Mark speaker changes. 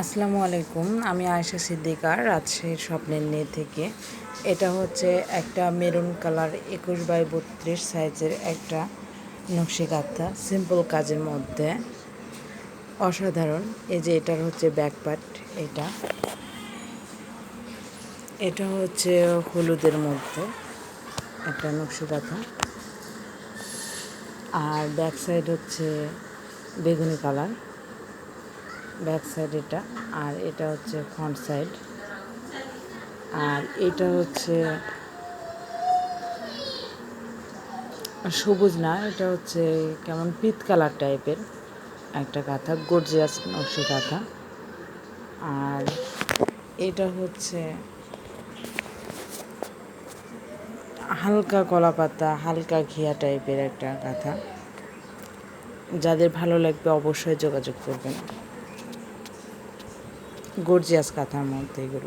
Speaker 1: আসসালামু আলাইকুম, আমি আয়েশা সিদ্দিকা রাজশাহীর স্বপ্নের নে থেকে। এটা হচ্ছে একটা মেরুন কালার একুশ বাই বত্রিশ সাইজের একটা নকশি কাঁথা সিম্পল কাজের মধ্যে। অসাধারণ, এই যে এটার হচ্ছে ব্যাকপার্ট এটা। এটা হচ্ছে হলুদের মধ্যে একটা নকশি কাঁথা আর ব্যাক সাইড হচ্ছে বেগুনি কালার। ব্যাক সাইড এটা, আর এটা হচ্ছে ফ্রন্ট সাইড। আর এটা হচ্ছে সবুজ না, এটা হচ্ছে কেমন পিত কালার টাইপের একটা কাঁথা গর্জিয়াস নকশি কাঁথা। আর এটা হচ্ছে হালকা কলা পাতা, হালকা ঘিয়া টাইপের একটা কাঁথা। যাদের ভালো লাগবে অবশ্যই যোগাযোগ করবেন। গর্জিয়াস কাঁথার মধ্যে এগুলো।